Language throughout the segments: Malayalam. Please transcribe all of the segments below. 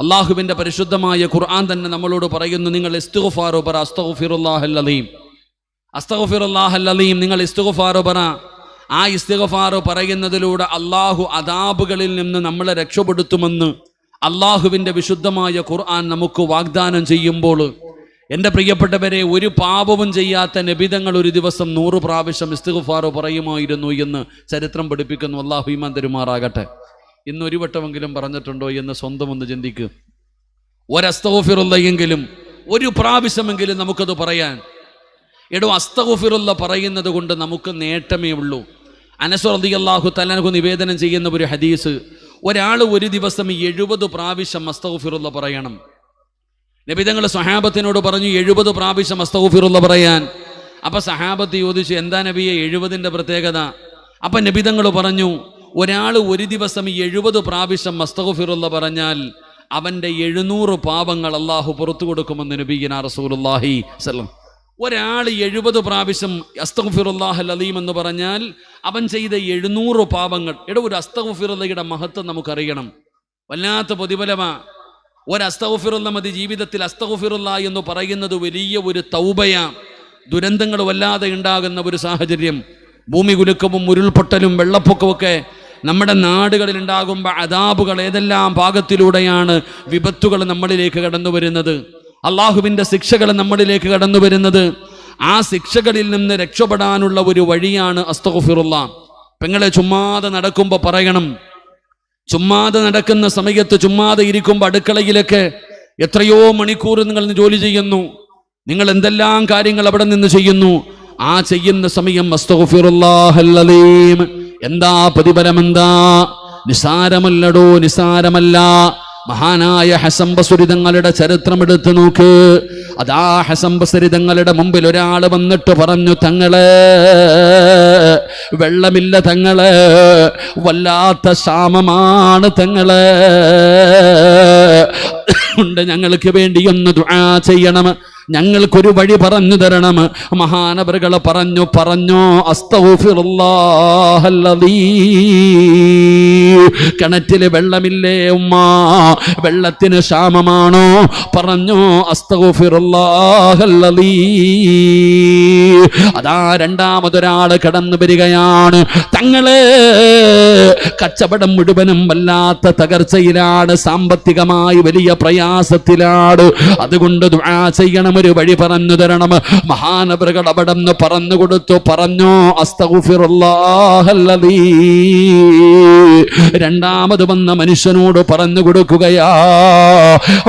അള്ളാഹുവിന്റെ പരിശുദ്ധമായ ഖുർആൻ തന്നെ നമ്മളോട് പറയുന്നു നിങ്ങൾ ഇസ്തുഫാറുബറ അസ്തഫിറുല്ലാഹല്ലീം അലീം. നിങ്ങൾ ഇസ്തുഫാറുബറ ആ ഇസ്തിഗ്ഫാറു പറയുന്നതിലൂടെ അള്ളാഹു അദാബുകളിൽ നിന്ന് നമ്മളെ രക്ഷപ്പെടുത്തുമെന്ന് അള്ളാഹുവിന്റെ വിശുദ്ധമായ ഖുർആൻ നമുക്ക് വാഗ്ദാനം ചെയ്യുമ്പോൾ എന്റെ പ്രിയപ്പെട്ടവരെ ഒരു പാപവും ചെയ്യാത്ത നബിതങ്ങൾ ഒരു ദിവസം നൂറ് പ്രാവശ്യം ഇസ്തിഗ്ഫാറു പറയുമായിരുന്നു എന്ന് ചരിത്രം പഠിപ്പിക്കുന്നു. അള്ളാഹു ഇമാൻ തരുമാറാകട്ടെ. ഇന്ന് ഒരു വട്ടമെങ്കിലും പറഞ്ഞിട്ടുണ്ടോ എന്ന് സ്വന്തം ഒന്ന് ചിന്തിക്കും. ഒരസ്തോഫിറുള്ളയെങ്കിലും ഒരു പ്രാവശ്യമെങ്കിലും നമുക്കത് പറയാൻ. എടോ അസ്തഗുഫിറുള്ള പറയുന്നത് കൊണ്ട് നമുക്ക് നേട്ടമേ ഉള്ളൂ. അനസ് അനസ്വറതി അള്ളാഹു തലനഹു നിവേദനം ചെയ്യുന്ന ഒരു ഹദീസ് ഒരാൾ ഒരു ദിവസം എഴുപത് പ്രാവശ്യം അസ്തഗുഫിറുള്ള പറയണം. നബിതങ്ങൾ സഹാബത്തിനോട് പറഞ്ഞു എഴുപത് പ്രാവശ്യം അസ്തഗുഫിറുള്ള പറയാൻ. അപ്പം സഹാബത്ത് ചോദിച്ചു എന്താ നബിയെ എഴുപതിന്റെ പ്രത്യേകത? അപ്പം നബിതങ്ങൾ പറഞ്ഞു ഒരാൾ ഒരു ദിവസം എഴുപത് പ്രാവശ്യം അസ്തഗുഫിറുള്ള പറഞ്ഞാൽ അവന്റെ എഴുന്നൂറ് പാപങ്ങൾ അള്ളാഹു പുറത്തു കൊടുക്കുമെന്ന് നബീന റസൂലുല്ലാഹി സല്ലം ഒരാൾ എഴുപത് പ്രാവശ്യം അസ്തഗ്ഫിറുല്ലാഹ് അലീം എന്ന് പറഞ്ഞാൽ അവൻ ചെയ്ത എഴുന്നൂറ് പാപങ്ങൾ. എടോ ഒരു അസ്തഗ്ഫിറുള്ളയുടെ മഹത്വം നമുക്കറിയണം. വല്ലാത്ത പ്രതിഫലമാ. ഒരു അസ്തഗ്ഫിറുള്ള മതി ജീവിതത്തിൽ അസ്തഗ്ഫിറുള്ള എന്ന് പറയുന്നത് വലിയ ഒരു തൗബയാ. ദുരന്തങ്ങൾ വല്ലാതെ ഉണ്ടാകുന്ന ഒരു സാഹചര്യം. ഭൂമി കുലുക്കവും ഉരുൾപൊട്ടലും വെള്ളപ്പൊക്കമൊക്കെ നമ്മുടെ നാടുകളിൽ ഉണ്ടാകുമ്പോൾ അതാബുകൾ ഏതെല്ലാം ഭാഗത്തിലൂടെയാണ് വിപത്തുകൾ നമ്മളിലേക്ക് കടന്നു വരുന്നത്? അള്ളാഹുവിന്റെ ശിക്ഷകൾ നമ്മളിലേക്ക് കടന്നു വരുന്നത്? ആ ശിക്ഷകളിൽ നിന്ന് രക്ഷപ്പെടാനുള്ള ഒരു വഴിയാണ് അസ്തഖുഫിറുള്ള പെങ്ങളെ ചുമ്മാതെ നടക്കുമ്പോൾ പറയണം. ചുമ്മാതെ നടക്കുന്ന സമയത്ത് ചുമ്മാതെ ഇരിക്കുമ്പോൾ അടുക്കളയിലൊക്കെ എത്രയോ മണിക്കൂർ നിങ്ങൾ ജോലി ചെയ്യുന്നു. നിങ്ങൾ എന്തെല്ലാം കാര്യങ്ങൾ അവിടെ നിന്ന് ചെയ്യുന്നു? ആ ചെയ്യുന്ന സമയം അസ്തഗ്ഫിറുല്ലാഹൽ അലീം. എന്താ പ്രതിഫലമെന്താ? നിസാരമല്ലടോ നിസാരമല്ല. മഹാനായ ഹസംബസുരിതങ്ങളുടെ ചരിത്രം എടുത്തു നോക്ക്. അതാ ഹസംബസുരിതങ്ങളുടെ മുമ്പിൽ ഒരാൾ വന്നിട്ട് പറഞ്ഞു തങ്ങളെ വെള്ളമില്ല തങ്ങളെ വല്ലാത്ത ക്ഷാമമാണ് തങ്ങളെ. ഉണ്ട് ഞങ്ങൾക്ക് വേണ്ടി ഒന്ന് ദുആ ചെയ്യണം. ഞങ്ങൾക്കൊരു വഴി പറഞ്ഞു തരണം. മഹാനവറുകൾ പറഞ്ഞു പറഞ്ഞു കിണറ്റിൽ വെള്ളമില്ലേ ഉമ്മ? വെള്ളത്തിന് ക്ഷാമമാണോ? പറഞ്ഞു അതാ രണ്ടാമതൊരാൾ കടന്നു വരികയാണ്. തങ്ങൾ കച്ചവടം മുഴുവനും വല്ലാത്ത തകർച്ചയിലാണ് സാമ്പത്തികമായി വലിയ പ്രയാസത്തിലാണ്. അതുകൊണ്ട് ചെയ്യണം ഒരു വഴി പറഞ്ഞു തരണം. മഹാനവറുകൾ അവിടെ പറഞ്ഞു കൊടുത്തു. പറഞ്ഞു രണ്ടാമത് വന്ന മനുഷ്യനോട് പറഞ്ഞു കൊടുക്കുകയാ.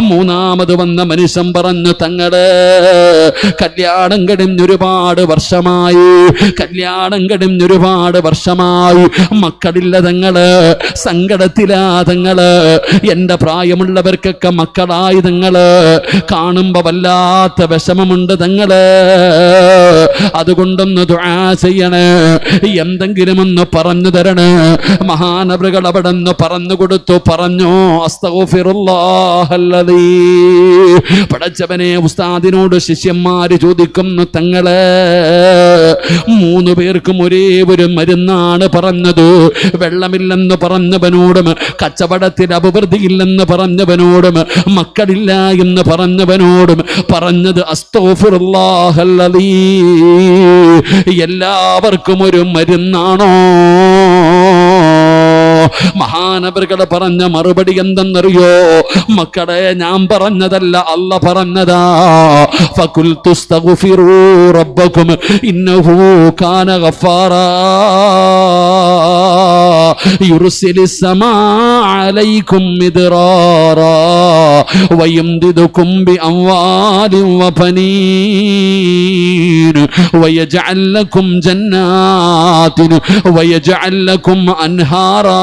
മൂന്നാമത് വന്ന മനുഷ്യൻ പറഞ്ഞു തങ്ങൾ കല്യാണം കടിഞ്ഞൊരുപാട് വർഷമായി. കല്യാണം കടിഞ്ഞൊരുപാട് വർഷമായി. മക്കളില്ല തങ്ങൾ സങ്കടത്തിലാ തങ്ങൾ. എന്റെ പ്രായമുള്ളവർക്കൊക്കെ മക്കളായി തങ്ങൾ. കാണുമ്പോ വല്ലാത്ത വിഷമമുണ്ട് തങ്ങൾ. അതുകൊണ്ടൊന്ന് ദുആ ചെയ്യണേ. എന്തെങ്കിലും ഒന്ന് പറഞ്ഞു തരണേ. മഹാനവറുകൾ അവിടെ നിന്ന് പറഞ്ഞു കൊടുത്തു. പറഞ്ഞു പഠിച്ചവനെ ഉസ്താദിനോട് ശിഷ്യന്മാര് ചോദിക്കുന്നു തങ്ങളെ. മൂന്ന് പേർക്കും ഒരേ ഒരു മരുന്നാണ് പറഞ്ഞത്. വെള്ളമില്ലെന്ന് പറഞ്ഞവനോടും കച്ചവടത്തിൽ അഭിവൃദ്ധിയില്ലെന്ന് പറഞ്ഞവനോടും മക്കളില്ല എന്ന് പറഞ്ഞവനോടും പറഞ്ഞത് എല്ലാവർക്കും ഒരു മരുന്നാണോ? മഹാനവറുകൾ പറഞ്ഞ മറുപടി എന്തെന്നറിയോ മക്കളെ ഞാൻ പറഞ്ഞതല്ല അല്ല പറഞ്ഞതാ ഫകുൽ തുസ്തഗ്ഫിറൂ റബ്ബക്കും ഇന്നഹു കാന ഗഫാറാ يرسل السماء عليكم مدرارا ويمددكم بأموال وبنين ويجعل لكم جنات ويجعل لكم أنهارا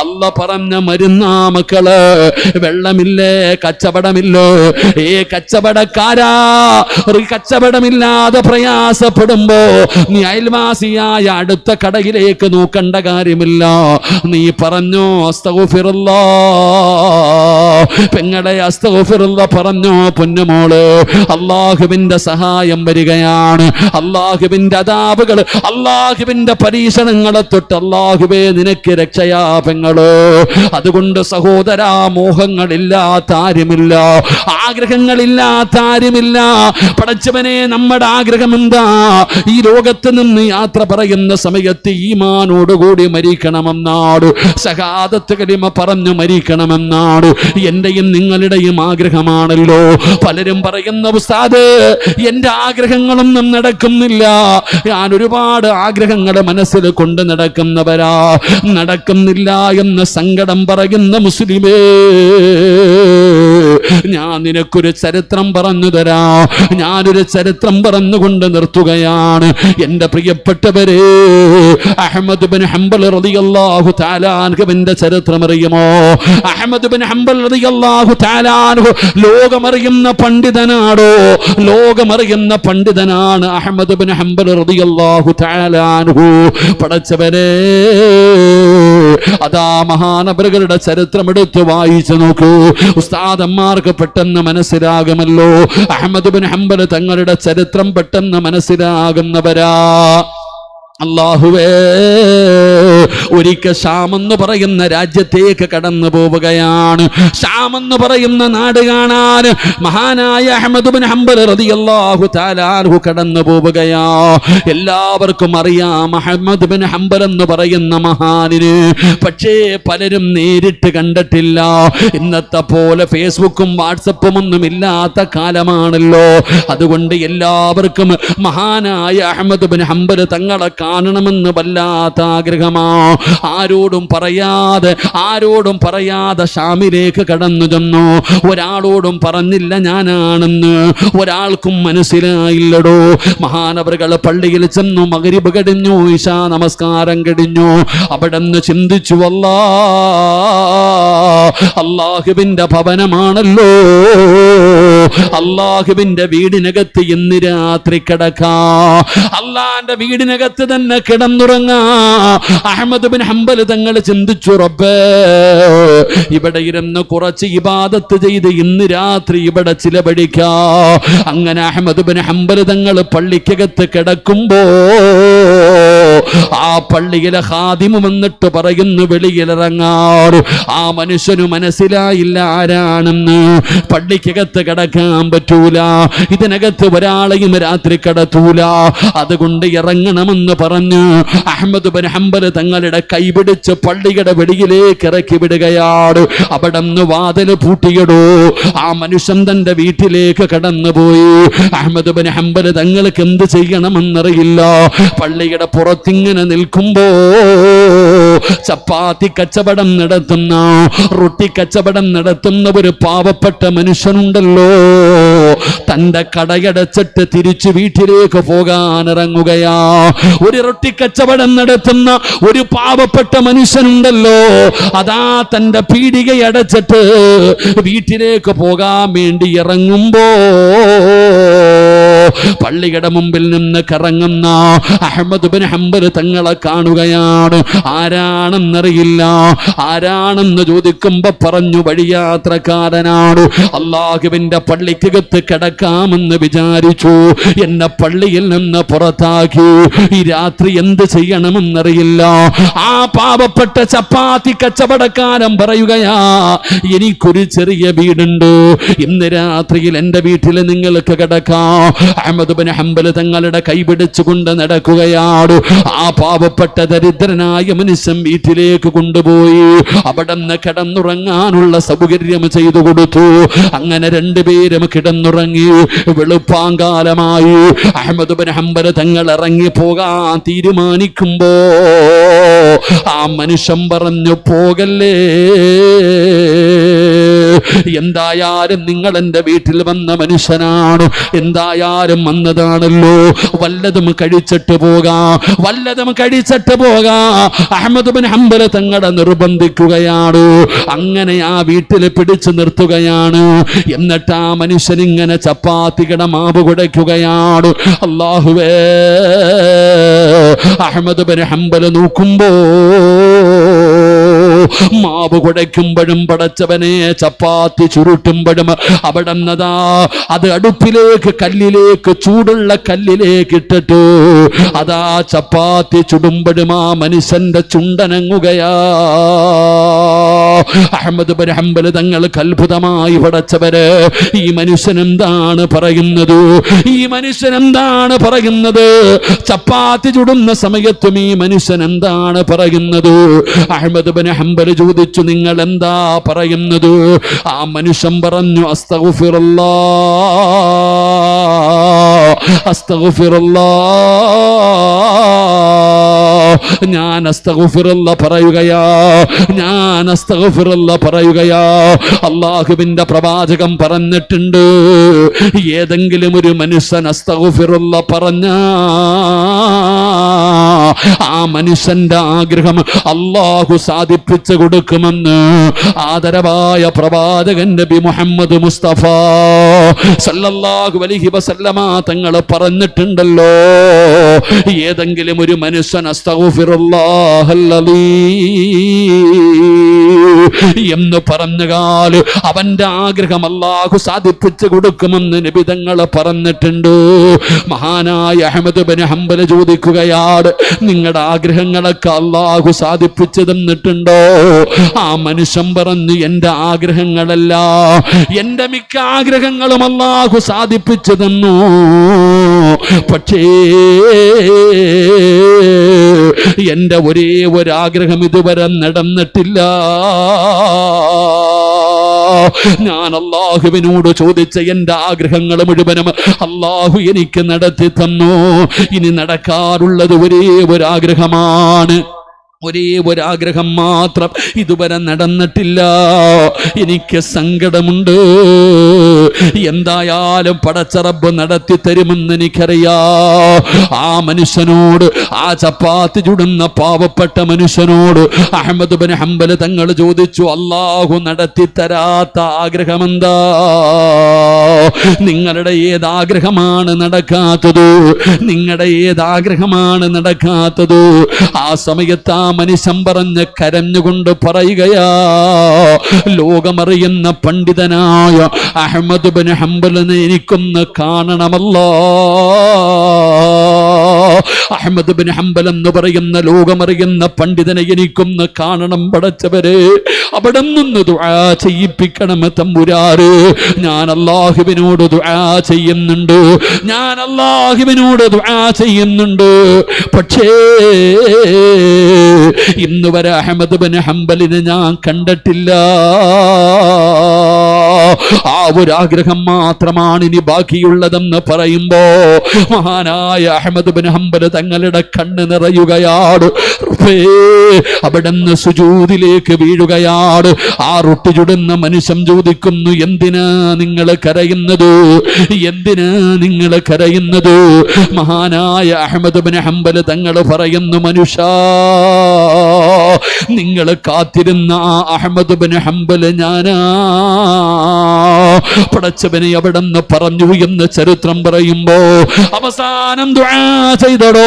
അല്ല പറഞ്ഞ മരുന്നാ മക്കൾ. വെള്ളമില്ലേ? കച്ചവടമില്ലോ. ഏ കച്ചവടക്കാരാ. ഒരു കച്ചവടമില്ലാതെ പ്രയാസപ്പെടുമ്പോ നീ അയൽവാസിയായ അടുത്ത കടയിലേക്ക് നോക്കണ്ട കാര്യമില്ല. നീ പറഞ്ഞോ അസ്തകുഫിറുള്ള പെങ്ങളെ അസ്തകുഫിറുള്ള പറഞ്ഞോ പൊന്നുമോൾ. അള്ളാഹുവിന്റെ സഹായം വരികയാണ്. അള്ളാഹുവിന്റെ അതാപുകൾ അള്ളാഹുവിന്റെ പരീക്ഷണങ്ങളെ തൊട്ട് അള്ളാഹുവേ നിനക്ക് രക്ഷയാ. പെങ്ങൾ അതുകൊണ്ട് സഹോദരാ മോഹങ്ങളില്ലാത്ത ആരുമില്ല ആഗ്രഹങ്ങളില്ലാത്ത ആരുമില്ല പടച്ചവനെ നമ്മുടെ ആഗ്രഹം എന്താ? ഈ ലോകത്ത് നിന്ന് യാത്ര പറയുന്ന സമയത്ത് ഈമാനോടുകൂടി മരിക്കണമെന്നാട് സഹാദത്ത് കലിമ പറഞ്ഞു മരിക്കണമെന്നാട് എന്റെയും നിങ്ങളുടെയും ആഗ്രഹമാണല്ലോ. പലരും പറയുന്ന ഉസ്താദ് എന്റെ ആഗ്രഹങ്ങളൊന്നും നടക്കുന്നില്ല. ഞാൻ ഒരുപാട് ആഗ്രഹങ്ങൾ മനസ്സിൽ കൊണ്ട് നടക്കുന്നവരാ. നടക്കുന്നില്ല എന്ന സങ്കടം പറയുന്ന മുസ്ലിമേ. ഞാൻ നിനക്കൊരു ചരിത്രം പറഞ്ഞു തരാ. ഞാനൊരു ചരിത്രം പറഞ്ഞുകൊണ്ട് നിർത്തുകയാണ്. എന്റെ പ്രിയപ്പെട്ടവരെ അഹമ്മദ് ബിൻ ഹംബൽ റളിയല്ലാഹു തആലാൻഹുവിന്റെ ചരിത്രം അറിയുമോ അഹമ്മദ് ബിൻ ഹംബൽ റളിയല്ലാഹു തആലാൻഹു ലോകമറിയുന്ന പണ്ഡിതനാണോ ലോകമറിയുന്ന പണ്ഡിതനാണ് അഹമ്മദ് ബിൻ ഹംബൽ റളിയല്ലാഹു തആലാൻഹു പടച്ചവരെ അതാ മഹാനബറുകളുടെ ചരിത്രം എടുത്ത് വായിച്ചു നോക്കൂ. ഉസ്താദന്മാർക്ക് പെട്ടെന്ന് മനസ്സിലാകുമല്ലോ. അഹമ്മദ് ബിൻ ഹംബൽ തങ്ങളുടെ ചരിത്രം പെട്ടെന്ന് മനസ്സിലാകുന്നവരാ. അള്ളാഹുവേ ഒരിക്കൽ ശ്യാമെന്ന് പറയുന്ന രാജ്യത്തേക്ക് കടന്നു പോവുകയാണ്. ശ്യാമെന്ന് പറയുന്ന നാട് കാണാൻ മഹാനായ അഹമ്മദ് ഹംബൽ റളിയല്ലാഹു തആലാഹു കടന്നു പോവുകയാ. എല്ലാവർക്കും അറിയാം അഹമ്മദ് ബിൻ ഹംബൽ എന്ന് പറയുന്ന മഹാനിന് പക്ഷേ പലരും നേരിട്ട് കണ്ടിട്ടില്ല. ഇന്നത്തെ പോലെ ഫേസ്ബുക്കും വാട്സപ്പും ഒന്നും ഇല്ലാത്ത കാലമാണല്ലോ. അതുകൊണ്ട് എല്ലാവർക്കും മഹാനായ അഹമ്മദ് ബിൻ ഹംബൽ തങ്ങളെ കാണണമെന്ന് വല്ലാത്ത ആഗ്രഹമാ ആരോടും പറയാതെ ആരോടും പറയാതെ ഷാമിലേക്ക് കടന്നു ചെന്നു. ഒരാളോടും പറഞ്ഞില്ല ഞാനാണെന്ന്. ഒരാൾക്കും മനസ്സിലായില്ലടോ. മഹാനവറുകൾ പള്ളിയിൽ ചെന്നു മകരിബ് കടിഞ്ഞു ഈശാ നമസ്കാരം കടിഞ്ഞു. അവിടെ നിന്ന് ചിന്തിച്ചു അല്ലാ അള്ളാഹുവിന്റെ ഭവനമാണല്ലോ. അള്ളാഹുവിന്റെ വീടിനകത്ത് ഇന്ന് രാത്രി കിടക്കാ. അള്ളാന്റെ വീടിനകത്ത് തന്നെ കിടന്നുറങ്ങാ. അഹമ്മദ് ബിൻ ഹംബൽ തങ്ങൾ ചിന്തിച്ചു റബ്ബേ ഇവിടെ ഇരുന്ന് കുറച്ച് ഇബാദത്ത് ചെയ്ത് ഇന്ന് രാത്രി ഇവിടെ ചിലവഴിക്കാ. അങ്ങനെ അഹമ്മദ് ബിൻ ഹംബൽ തങ്ങൾ പള്ളിക്കകത്ത് കിടക്കുമ്പോ ആ പള്ളിയിലെ ഹാദിമു വന്നിട്ട് പറയുന്നു വെളിയിലിറങ്ങാറു. ആ മനുഷ്യനു മനസ്സിലായില്ല ആരാണെന്ന്. പള്ളിക്കകത്ത് കിടക്കാൻ പറ്റൂല. ഇതിനകത്ത് ഒരാളെയും രാത്രി കടത്തൂല. അതുകൊണ്ട് ഇറങ്ങണമെന്ന് പറഞ്ഞു അഹമ്മദ് ബൻ ഹംബൽ തങ്ങളുടെ കൈപിടിച്ച് പള്ളിയുടെ വെളിയിലേക്ക് ഇറക്കി വിടുകയാണ്. അവിടെ നിന്ന് വാതിൽ പൂട്ടിയിടൂ. ആ മനുഷ്യൻ തന്റെ വീട്ടിലേക്ക് കടന്നുപോയി. അഹമ്മദ് ബൻ ഹംബൽ തങ്ങൾക്ക് എന്ത് ചെയ്യണമെന്നറിയില്ല. പള്ളിയുടെ പുറത്തിങ്ങനെ നിൽക്കുമ്പോ ചപ്പാത്തി കച്ചവടം നടത്തുന്ന റൊട്ടി കച്ചവടം നടത്തുന്ന ഒരു പാവപ്പെട്ട മനുഷ്യനുണ്ടല്ലോ. തന്റെ കടയടച്ചിട്ട് തിരിച്ചു വീട്ടിലേക്ക് പോകാൻ ഇറങ്ങുകയാ ഒരു റൊട്ടി കച്ചവടം നടത്തുന്ന ഒരു പാവപ്പെട്ട മനുഷ്യനുണ്ടല്ലോ. അതാ തന്റെ പീടിക അടച്ചിട്ട് വീട്ടിലേക്ക് പോകാൻ വേണ്ടി ഇറങ്ങുമ്പോ പള്ളിയുടെ മുമ്പിൽ നിന്ന് കറങ്ങുന്ന അഹമ്മദ് ബിൻ ഹംബൽ തങ്ങളെ കാണുകയാണ്. ആരാണെന്നറിയില്ല. ആരാണെന്ന് ചോദിക്കുമ്പോ പറഞ്ഞു വഴിയാത്രക്കാരനാണ്. അള്ളാഹുവിന്റെ പള്ളിക്കകത്ത് കിടക്കാമെന്ന് വിചാരിച്ചു. എന്നെ പള്ളിയിൽ നിന്ന് പുറത്താക്കി. ഈ രാത്രി എന്ത് ചെയ്യണമെന്നറിയില്ല. ആ പാവപ്പെട്ട ചപ്പാത്തി കച്ചവടക്കാരൻ പറയുകയാ എനിക്കൊരു ചെറിയ വീടുണ്ട്. ഇന്ന് രാത്രിയിൽ എന്റെ വീട്ടിൽ നിങ്ങൾക്ക് കിടക്കാം. അഹമ്മദ് ബിൻ ഹംബൽ തങ്ങളുടെ കൈപിടിച്ചുകൊണ്ട് നടക്കുകയാണ്. ആ പാവപ്പെട്ട ദരിദ്രനായ മനുഷ്യൻ വീട്ടിലേക്ക് കൊണ്ടുപോയി. അവിടെ നിന്ന് കിടന്നുറങ്ങാനുള്ള സൗകര്യം ചെയ്തു കൊടുത്തു. അങ്ങനെ രണ്ടുപേരും കിടന്നുറങ്ങി. വെളുപ്പാങ്കാലമായി. അഹമ്മദ് ബിൻ ഹംബൽ തങ്ങൾ ഇറങ്ങി പോകാൻ തീരുമാനിക്കുമ്പോ ആ മനുഷ്യൻ പറഞ്ഞു പോകല്ലേ? എന്തായാലും നിങ്ങൾ എന്റെ വീട്ടിൽ വന്ന മനുഷ്യനാണ്. എന്തായാലും വന്നതാണല്ലോ. വല്ലതും കഴിച്ചിട്ട് പോകാം. വല്ലതും കഴിച്ചിട്ട് പോകാം. അഹമ്മദ് ബിൻ ഹംബല തങ്ങളെ നിർബന്ധിക്കുകയാണ്. അങ്ങനെ ആ വീട്ടിൽ പിടിച്ചു നിർത്തുകയാണ്. എന്നിട്ട് ആ മനുഷ്യൻ ഇങ്ങനെ ചപ്പാത്തികട മാവ് കുടയ്ക്കുകയാണ്. അള്ളാഹുവേ അഹമ്മദ് ബിൻ ഹംബല നോക്കുമ്പോ മാവ് കുഴയ്ക്കുമ്പോഴും പടച്ചവനെ ചപ്പാത്തി ചുരുട്ടുമ്പോഴും അവിടെ നിന്നതാ അത് അടുപ്പിലേക്ക് കല്ലിലേക്ക് ചൂടുള്ള കല്ലിലേക്ക് ഇട്ടിട്ട് അതാ ചപ്പാത്തി ചുടുമ്പോഴും ആ മനുഷ്യന്റെ ചുണ്ടനങ്ങുകയാ. അഹമ്മദ് ബൻ ഹംബൽ തങ്ങൾക്ക് അത്ഭുതമായി പടച്ചവര് ഈ മനുഷ്യൻ എന്താണ് പറയുന്നത്? ഈ മനുഷ്യൻ എന്താണ് പറയുന്നത്? ചപ്പാത്തി ചുടുന്ന സമയത്തും ഈ മനുഷ്യൻ എന്താണ് പറയുന്നത്? അഹമ്മദ് ബൻ ഹംബൽ ചോദിച്ചു നിങ്ങൾ എന്താ പറയുന്നത്? ആ മനുഷ്യൻ പറഞ്ഞു അസ്തഗുഫിറുല്ലാ. അസ്തഗുഫിറുല്ലാ ഞാൻ അസ്തഗുഫിറുല്ല പറയുകയാ. ഞാൻ അസ്തഗുഫിറുല്ല പറയുകയാ. അള്ളാഹുവിന്റെ പ്രവാചകം പറഞ്ഞിട്ടുണ്ട്. ഏതെങ്കിലും ഒരു മനുഷ്യൻ അസ്തകുഫിറുള്ള പറഞ്ഞ ആ മനുഷ്യന്റെ ആഗ്രഹം അള്ളാഹു സാധിപ്പിച്ചു കൊടുക്കുമെന്ന് ആദരവായ പ്രവാചകൻ നബി മുഹമ്മദ് മുസ്തഫ സല്ലല്ലാഹു അലൈഹി വസല്ലമ തങ്ങൾ പറഞ്ഞിട്ടുണ്ടല്ലോ. ഏതെങ്കിലും ഒരു മനുഷ്യൻ എന്ന് പറഞ്ഞാൽ അവന്റെ ആഗ്രഹം അള്ളാഹു സാധിപ്പിച്ചു കൊടുക്കുമെന്ന് നിബിതങ്ങൾ പറഞ്ഞിട്ടുണ്ട്. മഹാനായ അഹമ്മദ് ബൻ ഹംബൽ ചോദിക്കുകയാണ് നിങ്ങളുടെ ആഗ്രഹങ്ങളൊക്കെ അള്ളാഹു സാധിപ്പിച്ചു തന്നിട്ടുണ്ടോ ആ മനുഷ്യൻ പറഞ്ഞു എന്റെ ആഗ്രഹങ്ങളല്ല. എന്റെ മിക്ക ആഗ്രഹങ്ങളും അള്ളാഹു സാധിപ്പിച്ചു തന്നു പക്ഷേ എന്റെ ഒരേ ഒരാഗ്രഹം ഇതുവരെ നടന്നിട്ടില്ല. ഞാൻ അള്ളാഹുവിനോട് ചോദിച്ച എന്റെ ആഗ്രഹങ്ങൾ മുഴുവനും അള്ളാഹു എനിക്ക് നടത്തി തന്നു. ഇനി നടക്കാറുള്ളത് ഒരേ ഒരാഗ്രഹമാണ്. ഒരേ ഒരാഗ്രഹം മാത്രം ഇതുവരെ നടന്നിട്ടില്ല. എനിക്ക് സങ്കടമുണ്ട്. എന്തായാലും പടച്ചറബ് നടത്തി തരുമെന്ന് എനിക്കറിയാ. ആ മനുഷ്യനോട് ആ ചപ്പാത്തി ചുടുന്ന പാവപ്പെട്ട മനുഷ്യനോട് അഹമ്മദ് ബൻ ഹംബൽ തങ്ങൾ ചോദിച്ചു അള്ളാഹു നടത്തി തരാത്ത ആഗ്രഹമെന്താ? നിങ്ങളുടെ ഏതാഗ്രഹമാണ് നടക്കാത്തത്? നിങ്ങളുടെ ഏതാഗ്രഹമാണ് നടക്കാത്തത്? ആ സമയത്ത് ആ മനുഷ്യൻ പറഞ്ഞ് കരഞ്ഞുകൊണ്ട് പറയുകയാ ലോകമറിയുന്ന പണ്ഡിതനായ അഹമ്മദ് ബിൻ ഹംബലിനെ എനിക്കൊന്ന് കാണണമല്ലോ. അഹമ്മദ് ബിൻ ഹംബൽ എന്ന് പറയുന്ന ലോകമറിയുന്ന പണ്ഡിതനെ എനിക്കൊന്ന് കാണണം പടച്ചവരെ. അവിടെ നിന്ന് ദുആ ചെയ്യിപ്പിക്കണം തമ്പുരാറ് ഞാൻ അള്ളാഹുവിനോട് ദുആ ചെയ്യുന്നുണ്ട്. ഞാൻ അള്ളാഹുവിനോട് ദുആ ചെയ്യുന്നുണ്ട്. പക്ഷേ ഇന്ന് വരെ അഹമ്മദ് ബിൻ ഹംബലിനെ ഞാൻ കണ്ടിട്ടില്ല. ആ ഒരു ആഗ്രഹം മാത്രമാണ് ഇനി ബാക്കിയുള്ളതെന്ന് പറയുമ്പോ മഹാനായ അഹമ്മദ് ബിൻ ഹംബൽ തങ്ങളുടെ കണ്ണ് നിറയുകയാണ്. അവിടുന്ന് സുജൂതിലേക്ക് വീഴുകയാണ്. ആ റൊട്ടി ചുടുന്ന മനുഷ്യൻ ചോദിക്കുന്നു എന്തിനാ നിങ്ങൾ കരയുന്നത്? എന്തിനാ നിങ്ങൾ കരയുന്നത്? മഹാനായ അഹമ്മദ് ബിൻ ഹംബൽ തങ്ങൾ പറയുന്നു മനുഷ്യ നിങ്ങൾ കാത്തിരുന്ന അഹമ്മദ് ബിൻ ഹംബൽ ഞാനാ. പടച്ചവനെ അവിടെ പറഞ്ഞു എന്ന് ചരിത്രം പറയുമ്പോ അവസാനം ചെയ്തടോ.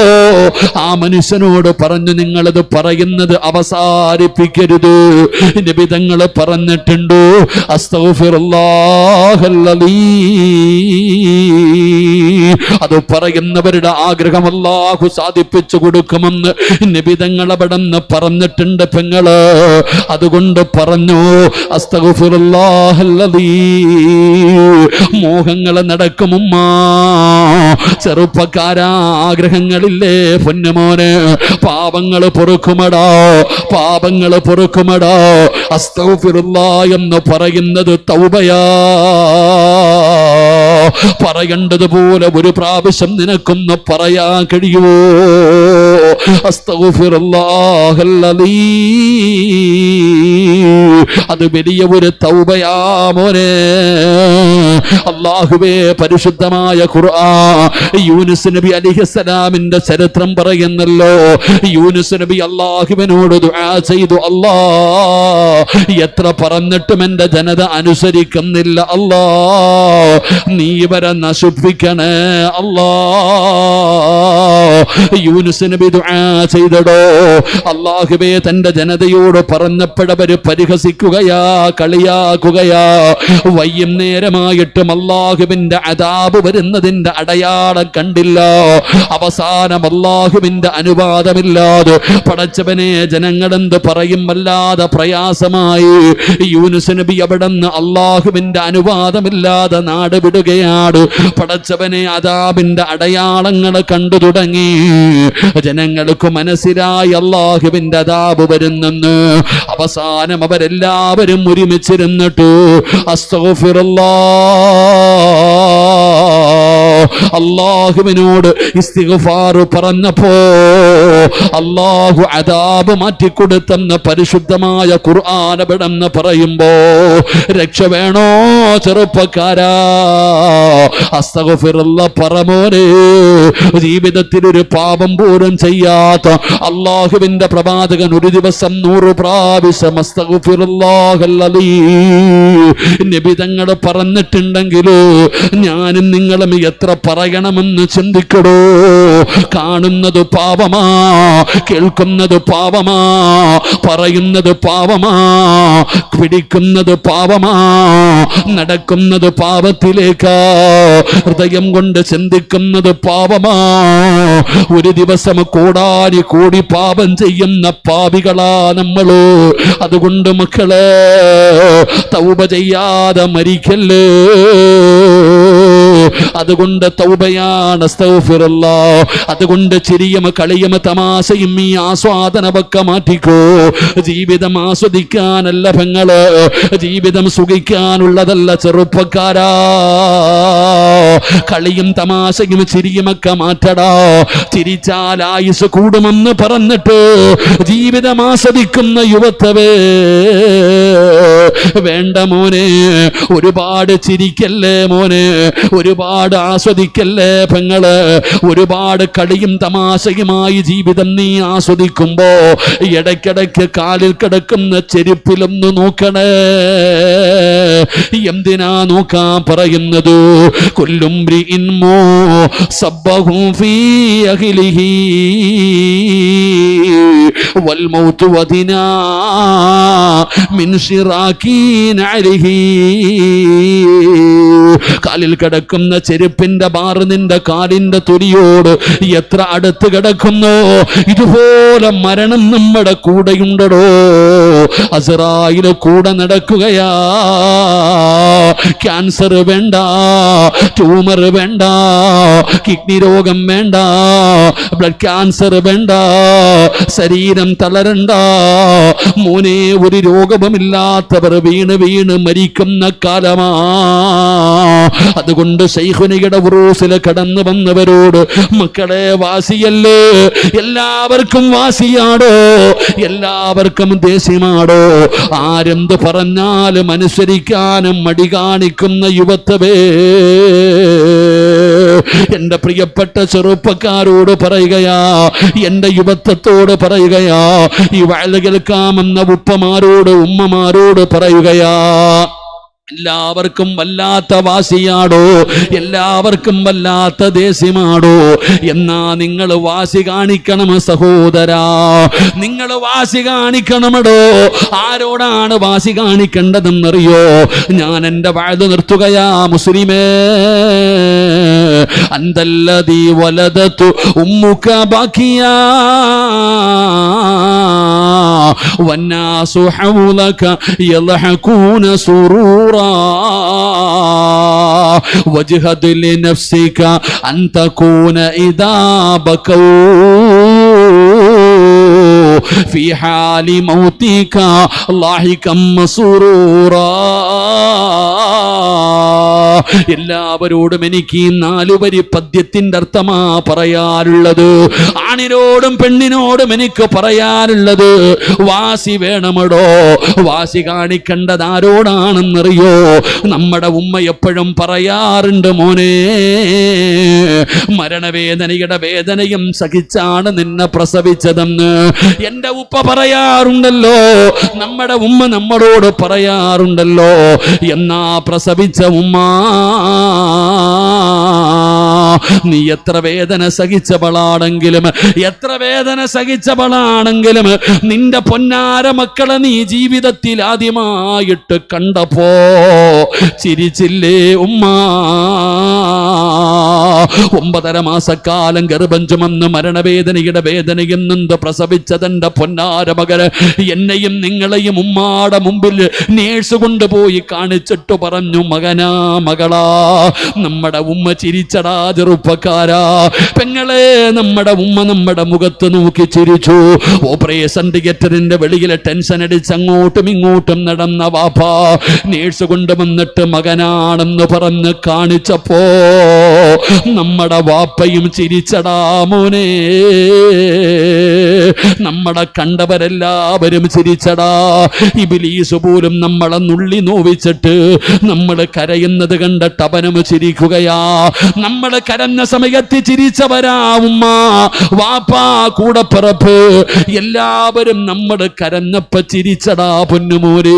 ആ മനുഷ്യനോട് പറഞ്ഞു നിങ്ങളത് പറയുന്നത് അവസാനിപ്പിക്കരുത്. നിബിതങ്ങൾ പറഞ്ഞിട്ടുണ്ട്. അത് പറയുന്നവരുടെ ആഗ്രഹം അല്ലാഹു സാധിപ്പിച്ചു കൊടുക്കുമെന്ന് നിബിതങ്ങൾ അവിടെ നിന്ന് പറഞ്ഞിട്ടുണ്ട് പെങ്ങൾ. അതുകൊണ്ട് പറഞ്ഞു. മോഹങ്ങൾ നടക്കുമുമ്മ. ചെറുപ്പക്കാരാ ആഗ്രഹങ്ങളില്ലേ പൊന്നുമോന് പാപങ്ങൾ പൊറുക്കുമടാ പാപങ്ങൾ പൊറുക്കുമടാ. അസ്തൗഫിറുള്ള എന്ന് പറയുന്നത് തൗബയാ. പറയേണ്ടതുപോലെ ഒരു പ്രാവശ്യം നിനക്കൊന്ന് പറയാൻ കഴിയുമോ. അത് വലിയ ഒരു തൗബയാ മോനെ അള്ളാഹുവേ പരിശുദ്ധമായ ഖുർആ യൂനുസ് നബി അലിഹസലാമിന്റെ ചരിത്രം പറയുന്നല്ലോ. യൂനുസ് നബി അള്ളാഹുവിനോട് ചെയ്തു അല്ലാ എത്ര പറഞ്ഞിട്ടും എന്റെ ജനത അനുസരിക്കുന്നില്ല അല്ലാ നീ ഇവരെ നശിപ്പിക്കണേ അല്ലാ. യൂനുസ് നബി ദുആ ചെയ്തടോ. അള്ളാഹുബേ തന്റെ ജനതയോട് പറഞ്ഞപ്പോഴവര് പരിഹസിക്കുകയാ കളിയാക്കുകയാ. വൈകുന്നേരമായിട്ടും അള്ളാഹുവിന്റെ അതാബ് വരുന്നതിന്റെ അടയാളം കണ്ടില്ല. അവസാനം അള്ളാഹുവിന്റെ അനുവാദമില്ലാതെ പടച്ചവനെ ജനങ്ങളെന്ത് പറയും വല്ലാതെ പ്രയാസമായി. യൂനുസ് നബി അവിടെ നിന്ന് അള്ളാഹുവിന്റെ അനുവാദമില്ലാതെ നാട് വിടുകയാണ്. പടച്ചവനെ അതാബിന്റെ അടയാളങ്ങൾ കണ്ടു തുടങ്ങി. ജനങ്ങൾക്ക് മനസ്സിലായി അള്ളാഹുവിന്റെ അതാബ് വരുന്നെന്ന്. അവസാനം അവരെല്ലാവരും ഒരുമിച്ചിരുന്നിട്ടു. അസ്തോഫിറല്ലാ അള്ളാഹുവിനോട് ഇസ്തിഗ്ഫാർ പറഞ്ഞപ്പോ അള്ളാഹു അതാബ് മാറ്റിക്കൊടുത്തെന്ന് പരിശുദ്ധമായ ഖുർആാനപടെന്ന് പറയുമ്പോ രക്ഷ വേണോ ചെറുപ്പക്കാരാ? പറമോനെ ജീവിതത്തിൽ ഒരു പാപം പോലും ചെയ്യാത്ത അള്ളാഹുവിന്റെ പ്രവാചകൻ ഒരു ദിവസം നൂറ് പ്രാവശ്യം അസ്തഗഫിറുല്ലാഹല്ലീ നബി തങ്ങൾ പറഞ്ഞിട്ടുണ്ടെങ്കിലോ ഞാനും നിങ്ങളും എത്ര പറയണമെന്ന് ചിന്തിക്കടോ? കാണുന്നത് പാപമാ. കേൾക്കുന്നത് പാപമാ പറയുന്നത് പാപമാ പിടിക്കുന്നത് പാപമാ നടക്കുന്നത് പാപത്തിലേക്കാ ഹൃദയം കൊണ്ട് ചിന്തിക്കുന്നത് പാപമാ. ഒരു ദിവസം കോടാനി കൂടി പാപം ചെയ്യുന്ന പാപികളാ നമ്മൾ. അതുകൊണ്ട് മക്കളെ തൗപ ചെയ്യാതെ മരിക്കല്ലേ. അതുകൊണ്ട് തൗബയാണ് അതുകൊണ്ട് ചിരിയും കളിയും തമാശയും ഈ ആസ്വാദനമൊക്കെ മാറ്റിക്കോ. ജീവിതം ആസ്വദിക്കാനല്ല പെങ്ങൾ. ജീവിതം സുഖിക്കാനുള്ളതല്ല ചെറുപ്പക്കാരാ. കളിയും തമാശയും ചിരിയുമൊക്കെ മാറ്റടാ. ചിരിച്ചാൽ ആയുസ് കൂടുമെന്ന് പറഞ്ഞിട്ട് ജീവിതം ആസ്വദിക്കുന്ന യുവത്തവേ വേണ്ട മോനെ ഒരുപാട് ചിരിക്കല്ലേ മോനെ ഒരുപാട് ആസ്വദിക്കല്ലേ പെങ്ങൾ? ഒരുപാട് കളിയും തമാശയുമായി ജീവിതം നീ ആസ്വദിക്കുമ്പോ ഇടയ്ക്കിടയ്ക്ക് കാലിൽ കിടക്കുന്ന ചെരുപ്പിലൊന്ന് നോക്കണേ. എന്തിനാ നോക്കാൻ പറയുന്നത്? കൊല്ലും സബ്ബഹും ഫീ والموت ودنا من شراكين عليه കാലിൽ കിടക്കുന്ന ചെരുപ്പിന്റെ ബാറ് നിന്റെ കാലിന്റെ തൊലിയോട് എത്ര അടുത്ത് കിടക്കുന്നു ഇതുപോലെ മരണം നമ്മുടെ കൂടെയുണ്ടടോ അസറായില് കൂടെ നടക്കുകയാ ക്യാൻസർ വേണ്ട ട്യൂമർ വേണ്ട കിഡ്നി രോഗം വേണ്ട ബ്ലഡ് ക്യാൻസർ വേണ്ട ശരീരം തളരണ്ട. മോനെ ഒരു രോഗവുമില്ലാത്തവർ വീണ് വീണ് മരിക്കുന്ന കാലമാ. അതുകൊണ്ട് ശൈഖുനിയുടെ ഉറൂസിൽ കടന്നു വന്നവരോട് മക്കളെ വാസിയല്ലേ? എല്ലാവർക്കും വാസിയാടോ? എല്ലാവർക്കും ദേഷ്യമാടോ? ആരെന്ത് പറഞ്ഞാലും അനുസരിക്കാനും മടി കാണിക്കുന്ന യുവത്വേ എന്റെ പ്രിയപ്പെട്ട ചെറുപ്പക്കാരോട് പറയുകയാ എന്റെ യുവത്വത്തോട് പറയുകയാ ഈ വയലുകൾക്കാമെന്ന ഉപ്പമാരോട് ഉമ്മമാരോട് പറയുകയാ. എല്ലാവർക്കും വല്ലാത്ത വാശിയാടോ? എല്ലാവർക്കും വല്ലാത്ത ദേഷ്യമാടോ? എന്നാ നിങ്ങൾ വാശി കാണിക്കണം സഹോദരാ. നിങ്ങൾ വാശി കാണിക്കണമടോ. ആരോടാണ് വാശി കാണിക്കേണ്ടതെന്നറിയോ? ഞാൻ എന്റെ വാഴ്ന്നു നിർത്തുകയാ മുസ്ലിമേ. അന്തല്ലതീ വലതത്തു ഉമ്മുക്ക ബാക്കിയാ. والناس حولك يضحكون سرورا. واجهد لنفسك أن تكون إذا بكوا. في حال موتك لاحقا مسرورا. എല്ലാവരോടും എനിക്ക് ഈ നാലുപരി പദ്യത്തിന്റെ അർത്ഥമാ പറയാറുള്ളത് ആണിനോടും പെണ്ണിനോടും എനിക്ക് പറയാറുള്ളത് വാസി വേണമടോ? വാസി കാണിക്കേണ്ടത് ആരോടാണെന്നറിയോ നമ്മുടെ ഉമ്മ എപ്പോഴും പറയാറുണ്ട് മോനെ മരണവേദനയുടെ വേദനയും സഹിച്ചാണ് നിന്നെ പ്രസവിച്ചതെന്ന്. എന്റെ ഉപ്പ പറയാറുണ്ടല്ലോ നമ്മുടെ ഉമ്മ നമ്മളോട് പറയാറുണ്ടല്ലോ. എന്നാ പ്രസവിച്ച ഉമ്മ നീ എത്ര വേദന സഹിച്ചവളാണെങ്കിലും എത്ര വേദന സഹിച്ചവളാണെങ്കിലും നിന്റെ പൊന്നാര മക്കളെ നീ ജീവിതത്തിൽ ആദ്യമായിട്ട് കണ്ടപ്പോ ചിരിച്ചില്ലേ ഉമ്മ? ഒമ്പതര മാസക്കാലം ഗർഭം ചുമന്ന് മരണവേദനയുടെ വേദനയും നിന്ന് പ്രസവിച്ച തന്റെ പൊന്നാര മകന് എന്നെയും നിങ്ങളെയും ഉമ്മാടെ മുമ്പിൽ നേഴ്സ് കൊണ്ടുപോയി കാണിച്ചിട്ട് പറഞ്ഞു മകനാ മകളാ നമ്മുടെ ഉമ്മ ചിരിച്ചടാ ചെറുപ്പക്കാരാ. പെങ്ങളെ നമ്മുടെ ഉമ്മ നമ്മുടെ മുഖത്ത് നോക്കി ചിരിച്ചു. ഓപ്പറേഷൻ തിയേറ്ററിന്റെ വെളിയിലെ ടെൻഷൻ അടിച്ച് അങ്ങോട്ടും ഇങ്ങോട്ടും നടന്ന വാപ്പ നേഴ്സ് കൊണ്ടുവന്നിട്ട് മകനാണെന്ന് പറഞ്ഞ് കാണിച്ചപ്പോ നമ്മുടെ വാപ്പയും ചിരിച്ചടാ മോനെ. നമ്മുടെ കണ്ടവരെല്ലാവരും ചിരിച്ചടാ. ഇബിലീസ് പോലും നമ്മളെ നുള്ളി നോവിച്ചിട്ട് നമ്മൾ കരയുന്നത് കണ്ടിട്ട് അവനും ചിരിക്കുകയാ. നമ്മൾ കരഞ്ഞ സമയത്ത് ചിരിച്ചവരാ ഉമ്മ. വാപ്പാ കൂടപ്പിറപ്പ്. എല്ലാവരും നമ്മൾ കരഞ്ഞപ്പ ചിരിച്ചടാ പൊന്നുമോര്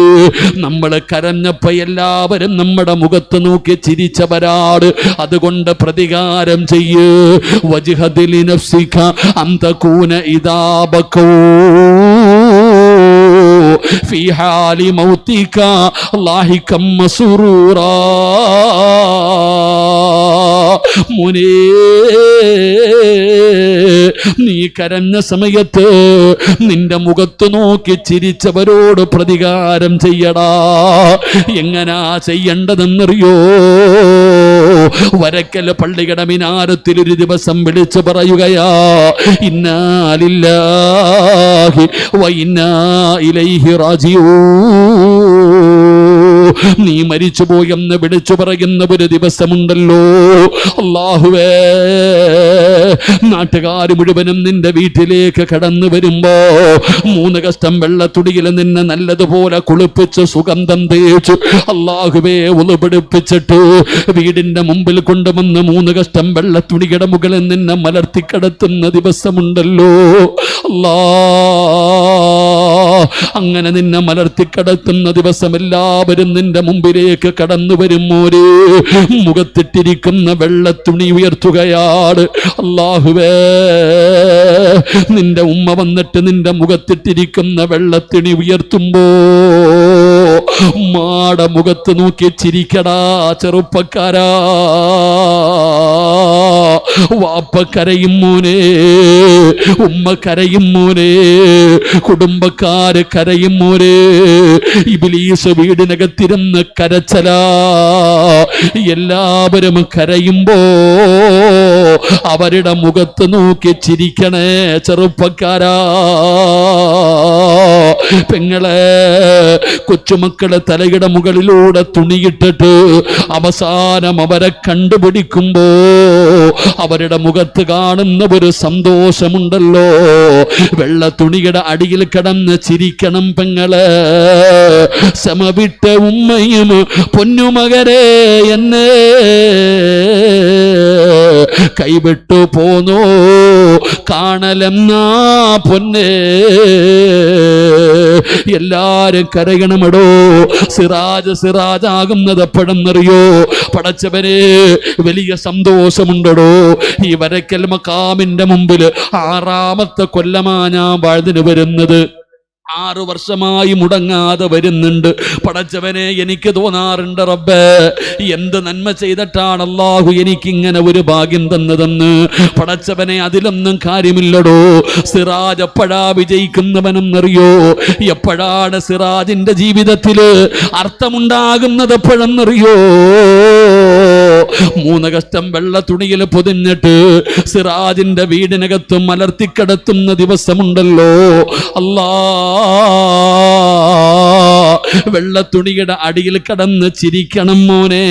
നമ്മൾ കരഞ്ഞപ്പ എല്ലാവരും നമ്മുടെ മുഖത്ത് നോക്കി ചിരിച്ചവരാട് അതുകൊണ്ട് പ്രതികാരം ചെയ്യ് വജ്ഹദിലി നഫ്സിക അന്തകൂന ഇദാ ബക്കൂ في حال موتك لاحقا مسرورا മുനേ നീ കരഞ്ഞ സമയത്ത് നിന്റെ മുഖത്ത് നോക്കി ചിരിച്ചവരോട് പ്രതികാരം ചെയ്യടാ എങ്ങനാ ചെയ്യേണ്ടതെന്നറിയോ വരക്കൽ പള്ളിയുടെ മിനാരത്തിൽ ഒരു ദിവസം വിളിച്ചു പറയുകയാ ഇന്നാലില്ലാഹി വ ഇന്നാ ഇലൈഹി റാജിഊ നീ മരിച്ചു പോയെന്ന് വിളിച്ചു പറയുന്ന ഒരു ദിവസമുണ്ടല്ലോ. അള്ളാഹുവേ നാട്ടുകാർ മുഴുവനും നിന്റെ വീട്ടിലേക്ക് കടന്നു വരുമ്പോ മൂന്ന് കഷ്ടം വെള്ളത്തുടിയിൽ നിന്നെ നല്ലതുപോലെ കുളിപ്പിച്ച് സുഗന്ധം തേച്ചു അള്ളാഹുവേ ഉളുപിടിപ്പിച്ചിട്ട് വീടിന്റെ മുമ്പിൽ കൊണ്ടുവന്ന് മൂന്ന് കഷ്ടം വെള്ളത്തുണിയുടെ മുകളിൽ നിന്നെ മലർത്തി കിടത്തുന്ന ദിവസമുണ്ടല്ലോ. അല്ലാ അങ്ങനെ നിന്നെ മലർത്തി കടത്തുന്ന ദിവസം എല്ലാവരും നിന്റെ മുമ്പിലേക്ക് കടന്നു വരുമോരേ മുഖത്തിട്ടിരിക്കുന്ന വെള്ളത്തുണി ഉയർത്തുകയാണ്. അള്ളാഹുവേ നിന്റെ ഉമ്മ വന്നിട്ട് നിന്റെ മുഖത്തിട്ടിരിക്കുന്ന വെള്ളത്തിണി ഉയർത്തുമ്പോ ഉമ്മാടെ മുഖത്ത് നോക്കി ചിരിക്കടാ ചെറുപ്പക്കാരാ. വാപ്പ കരയും മോനെ ഉമ്മ കരയും മോനെ കുടുംബക്കാര് കരയും മോനെ ഇബിലീസ് വീടിനകത്തിരുന്ന് കരച്ചല. എല്ലാവരും കരയുമ്പോ അവരുടെ മുഖത്ത് നോക്കി ചിരിക്കണേ ചെറുപ്പക്കാരാ. പെങ്ങളെ കൊച്ചുമക്കളെ തലയുടെ മുകളിലൂടെ തുണിയിട്ടിട്ട് അവസാനം അവരെ കണ്ടുപിടിക്കുമ്പോ അവരുടെ മുഖത്ത് കാണുന്ന ഒരു സന്തോഷമുണ്ടല്ലോ. വെള്ള തുണിയുടെ അടിയിൽ കിടന്ന് ചിരിക്കണം പെങ്ങൾ. സമവിട്ട ഉമ്മയും പൊന്നുമകരെ എന്നെ. കൈവിട്ടു പോന്നു. കാണലെന്നാ പൊന്നേ. എല്ലാരും കരയണമടോ. സിറാജ് സിറാജാകുന്നത് എപ്പോഴെന്നറിയോ? പടച്ചവനെ വലിയ സന്തോഷമുണ്ടടോ. ഈ വരക്കൽ മക്കാമിന്റെ മുമ്പിൽ ആറാമത്തെ കൊല്ലമാ ഞാൻ വാഴ്ന്നിന് വരുന്നത്. ആറു വർഷമായി മുടങ്ങാതെ വരുന്നുണ്ട്. പടച്ചവനെ എനിക്ക് തോന്നാറുണ്ട് റബ്ബേ. എന്ത് നന്മ ചെയ്തിട്ടാണ് അള്ളാഹു എനിക്കിങ്ങനെ ഒരു ഭാഗ്യം തന്നതെന്ന്. പടച്ചവനെ അതിലൊന്നും കാര്യമില്ലടോ. സിറാജ് എപ്പോഴാ വിജയിക്കുന്നവനെന്നറിയോ? എപ്പോഴാണ് സിറാജിന്റെ ജീവിതത്തിൽ അർത്ഥമുണ്ടാകുന്നത് എപ്പോഴെന്നറിയോ? മൂന്ന് കഷ്ടം വെള്ള തുണിയിൽ പൊതിഞ്ഞിട്ട് സിറാജിന്റെ വീടിനകത്തും മലർത്തിക്കിടത്തുന്ന ദിവസമുണ്ടല്ലോ. അല്ലാ വെള്ള തുണിയുടെ അടിയിൽ കടന്ന് ചിരിക്കണം മോനെ.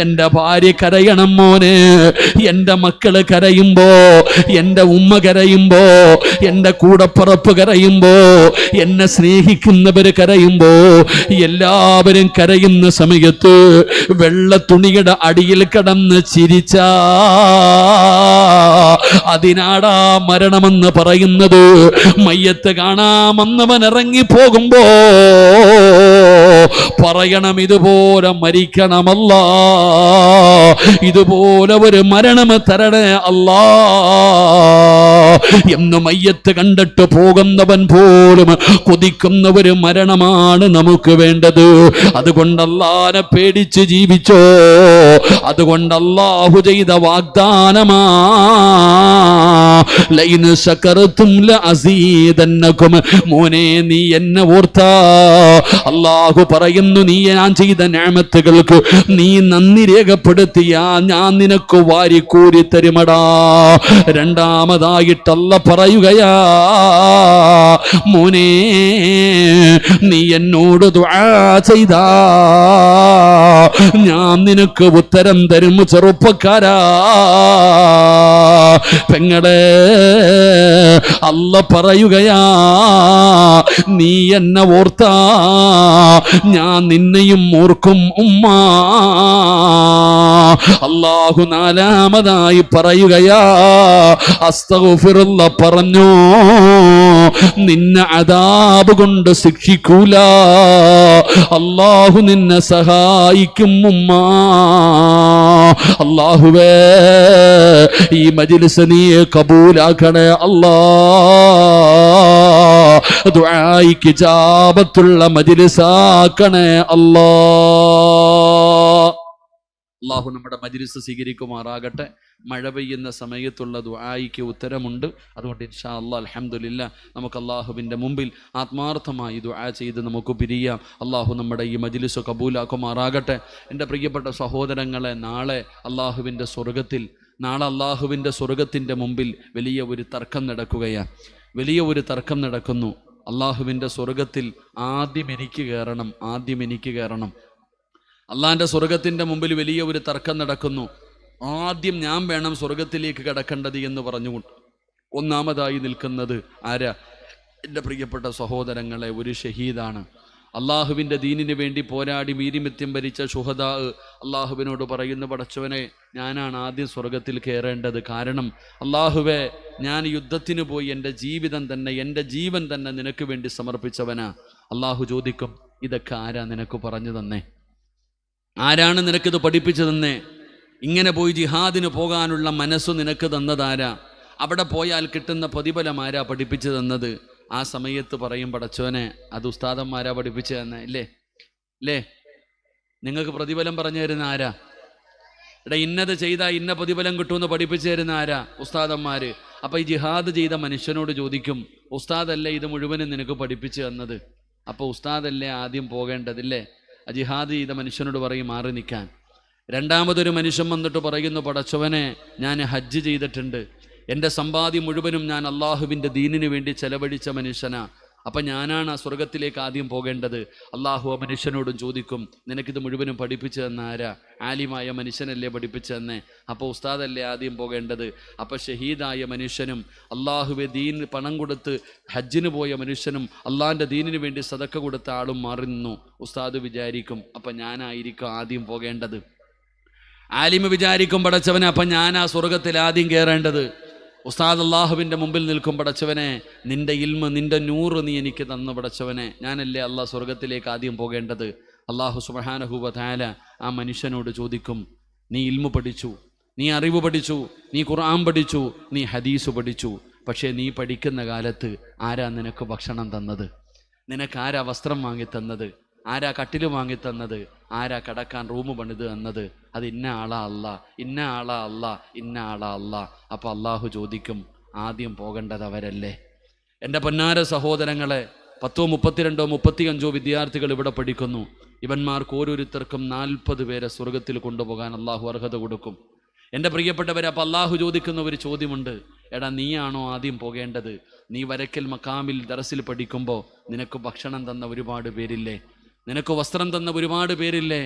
എന്റെ ഭാര്യ കരയണം മോനെ. എന്റെ മക്കൾ കരയുമ്പോ എന്റെ ഉമ്മ കരയുമ്പോ എന്റെ കൂടപ്പുറപ്പ് കരയുമ്പോ എന്നെ സ്നേഹിക്കുന്നവര് കരയുമ്പോ എല്ലാവരും കരയുന്ന സമയത്ത് വെള്ള തുണിയുടെ അടിയിൽ കടന്ന് ചിരിച്ച അതിനാടാ മരണമെന്ന് പറയുന്നത്. മയ്യത്ത് കാണാമെന്നവൻ ഇറങ്ങി പോകുമ്പോ പറയണം ഇതുപോലെ മരിക്കണമല്ല. ഇതുപോലെ ഒരു മരണം തരണേ അല്ലാ. എന്ന് മയ്യത്ത് കണ്ടിട്ട് പോകുന്നവൻ പോലും കൊതിക്കുന്ന ഒരു മരണമാണ് നമുക്ക് വേണ്ടത്. അതുകൊണ്ടല്ലാനെ പേടിച്ച് ജീവിച്ചോ. അതുകൊണ്ടല്ലാഹു ചെയ്ത വാഗ്ദാനമാ. ലൈന് മോനെ നീ എന്നെ ഓർത്താ. അല്ലാഹു പറയുന്നു നീ ഞാൻ ചെയ്ത ഞാമത്തുകൾക്ക് നീ നന്ദി രേഖപ്പെടുത്തിയ. ഞാൻ നിനക്ക് വാരിക്കൂരി തരുമടാ. രണ്ടാമതായിട്ടല്ല പറയുകയാ. മോനെ നീ എന്നോട് ചെയ്താ. ഞാൻ നിനക്ക് ഉത്തരം തരും ചെറുപ്പക്കാരാ. പെങ്ങളെ അല്ല പറയുകയാ. നീ എന്നെ ഓർത്താ. ഞാൻ നിന്നെയും ഓർക്കും ഉമ്മ. അള്ളാഹു നാലാമതായി പറയുകയാ. അസ്തഫിറുള്ള പറഞ്ഞു. നിന്നെ അതാബ് കൊണ്ട് ശിക്ഷിക്കൂല. അള്ളാഹു നിന്നെ സഹായിക്കും ഉമ്മ. അള്ളാഹുവേ ഈ മജിലിസ് നീ കബൂലാക്കണേ അല്ലാ. ദുആയിക്ക് ജാബത്തുള്ള മജിലിസാക്കണേ അല്ലാ. അള്ളാഹു നമ്മുടെ മജിലിസ് സ്വീകരിക്കുമാറാകട്ടെ. മഴ പെയ്യുന്ന സമയത്തുള്ള ദുആയിക്ക് ഉത്തരമുണ്ട്. അതുകൊണ്ട് ഇൻഷാ അല്ലാ അലഹമില്ല നമുക്ക് അള്ളാഹുവിന്റെ മുമ്പിൽ ആത്മാർത്ഥമായി ദുആ ചെയ്ത് നമുക്ക് പിരിയാം. അള്ളാഹു നമ്മുടെ ഈ മജിലിസ് കബൂലാക്കുമാറാകട്ടെ. എന്റെ പ്രിയപ്പെട്ട സഹോദരങ്ങളെ നാളെ അള്ളാഹുവിന്റെ സ്വർഗത്തിൽ നാളെ അള്ളാഹുവിന്റെ സ്വർഗത്തിന്റെ മുമ്പിൽ വലിയ ഒരു തർക്കം നടക്കുകയാണ്. വലിയ ഒരു തർക്കം നടക്കുന്നു. അള്ളാഹുവിന്റെ സ്വർഗത്തിൽ ആദ്യം എനിക്ക് കയറണം ആദ്യം എനിക്ക് കയറണം. അള്ളാഹിന്റെ സ്വർഗത്തിന്റെ മുമ്പിൽ വലിയ ഒരു തർക്കം നടക്കുന്നു. ആദ്യം ഞാൻ വേണം സ്വർഗത്തിലേക്ക് കടക്കേണ്ടത് എന്ന് പറഞ്ഞുകൊണ്ട്. ഒന്നാമതായി നിൽക്കുന്നത് ആരാ? എന്റെ പ്രിയപ്പെട്ട സഹോദരങ്ങളെ ഒരു ഷഹീദാണ്. അള്ളാഹുവിന്റെ ദീനിന് വേണ്ടി പോരാടി വീരിമിത്യം ഭരിച്ച ഷുഹദാ അള്ളാഹുവിനോട് പറയുന്ന പടച്ചവനെ ഞാനാണ് ആദ്യം സ്വർഗത്തിൽ കയറേണ്ടത്. കാരണം അള്ളാഹുവെ ഞാൻ യുദ്ധത്തിന് പോയി എന്റെ ജീവിതം തന്നെ എന്റെ ജീവൻ തന്നെ നിനക്ക് വേണ്ടി സമർപ്പിച്ചവനാ. അള്ളാഹു ചോദിക്കും ഇതൊക്കെ ആരാ നിനക്ക് പറഞ്ഞു തന്നേ? ആരാണ് നിനക്കിത് പഠിപ്പിച്ചതെന്നേ? ഇങ്ങനെ പോയി ജിഹാദിന് പോകാനുള്ള മനസ്സ് നിനക്ക് തന്നതാരാ? അവിടെ പോയാൽ കിട്ടുന്ന പ്രതിഫലം ആരാ പഠിപ്പിച്ചു തന്നത് ആ സമയത്ത് പറയും പടച്ചോനെ അത് ഉസ്താദന്മാരാ പഠിപ്പിച്ചു തന്നെ ഇല്ലേ? ഇല്ലേ? നിങ്ങൾക്ക് പ്രതിഫലം പറഞ്ഞു തരുന്ന ആരാ? എടാ ഇന്നത് ചെയ്താൽ ഇന്ന പ്രതിഫലം കിട്ടുമെന്ന് പഠിപ്പിച്ചു തരുന്ന ആരാ? ഉസ്താദന്മാർ അപ്പം ഈ ജിഹാദ് ചെയ്ത മനുഷ്യനോട് ചോദിക്കും ഉസ്താദല്ലേ ഇത് മുഴുവനും നിനക്ക് പഠിപ്പിച്ചു തന്നത്? അപ്പൊ ഉസ്താദല്ലേ ആദ്യം പോകേണ്ടതില്ലേ ആ ജിഹാദ് ചെയ്ത മനുഷ്യനോട് പറയും മാറി നിൽക്കാൻ. രണ്ടാമതൊരു മനുഷ്യൻ വന്നിട്ട് പറയുന്നു പടച്ചവനെ ഞാൻ ഹജ്ജ് ചെയ്തിട്ടുണ്ട്. എന്റെ സമ്പാദ്യം മുഴുവനും ഞാൻ അള്ളാഹുവിന്റെ ദീനിനു വേണ്ടി ചെലവഴിച്ച മനുഷ്യനാ. അപ്പം ഞാനാണ് ആ സ്വർഗത്തിലേക്ക് ആദ്യം പോകേണ്ടത്. അള്ളാഹു ആ മനുഷ്യനോടും ചോദിക്കും നിനക്കിത് മുഴുവനും പഠിപ്പിച്ചു തന്ന ആരാ? ആലിമായ മനുഷ്യനല്ലേ പഠിപ്പിച്ചു തന്നെ അപ്പോൾ ഉസ്താദല്ലേ ആദ്യം പോകേണ്ടത്. അപ്പോൾ ഷഹീദായ മനുഷ്യനും അള്ളാഹുവെ ദീൻ പണം കൊടുത്ത് ഹജ്ജിന് പോയ മനുഷ്യനും അള്ളാഹിന്റെ ദീനിന് വേണ്ടി സതക്ക കൊടുത്ത ആളും മാറി നിന്നു. ഉസ്താദ് വിചാരിക്കും അപ്പം ഞാനായിരിക്കും ആദ്യം പോകേണ്ടത്. ആലിമ വിചാരിക്കും പടച്ചവനെ അപ്പം ഞാൻ ആ സ്വർഗത്തിൽ ആദ്യം കയറേണ്ടത് ഉസ്താദ് അള്ളാഹുവിന്റെ മുമ്പിൽ നിൽക്കും പടച്ചവനെ നിന്റെ ഇൽമ നിന്റെ നൂറ് നീ എനിക്ക് തന്നു പടച്ചവനെ. ഞാനല്ലേ അള്ളാഹ് സ്വർഗത്തിലേക്ക് ആദ്യം പോകേണ്ടത്? അള്ളാഹു സുബഹാനഹുബ ആ മനുഷ്യനോട് ചോദിക്കും നീ ഇൽമു പഠിച്ചു നീ അറിവ് പഠിച്ചു നീ ഖുർആൻ പഠിച്ചു നീ ഹദീസ് പഠിച്ചു. പക്ഷേ നീ പഠിക്കുന്ന കാലത്ത് ആരാ നിനക്ക് ഭക്ഷണം തന്നത്? നിനക്ക് ആരാ വസ്ത്രം വാങ്ങി തന്നത്? ആരാ കട്ടിൽ വാങ്ങി തന്നത്? ആരാ കടക്കാൻ റൂം പണിത് തന്നത്? അത് ഇന്ന ആളാ അല്ല ഇന്ന ആളാ അല്ല ഇന്ന ആളാ അല്ല. അപ്പൊ അള്ളാഹു ചോദിക്കും ആദ്യം പോകേണ്ടത് അവരല്ലേ? എന്റെ പൊന്നാര സഹോദരങ്ങളെ പത്തോ മുപ്പത്തിരണ്ടോ മുപ്പത്തിയഞ്ചോ വിദ്യാർത്ഥികൾ ഇവിടെ പഠിക്കുന്നു. ഇവന്മാർക്ക് ഓരോരുത്തർക്കും നാൽപ്പത് പേരെ സ്വർഗത്തിൽ കൊണ്ടുപോകാൻ അള്ളാഹു അർഹത കൊടുക്കും. എന്റെ പ്രിയപ്പെട്ടവരെ അപ്പം അള്ളാഹു ചോദിക്കുന്ന ഒരു ചോദ്യമുണ്ട്. എടാ നീയാണോ ആദ്യം പോകേണ്ടത്? നീ വരക്കൽ മക്കാമിൽ ദറസിൽ പഠിക്കുമ്പോൾ നിനക്ക് ഭക്ഷണം തന്ന ഒരുപാട് പേരില്ലേ? നിനക്ക് വസ്ത്രം തന്ന ഒരുപാട് പേരില്ലേ?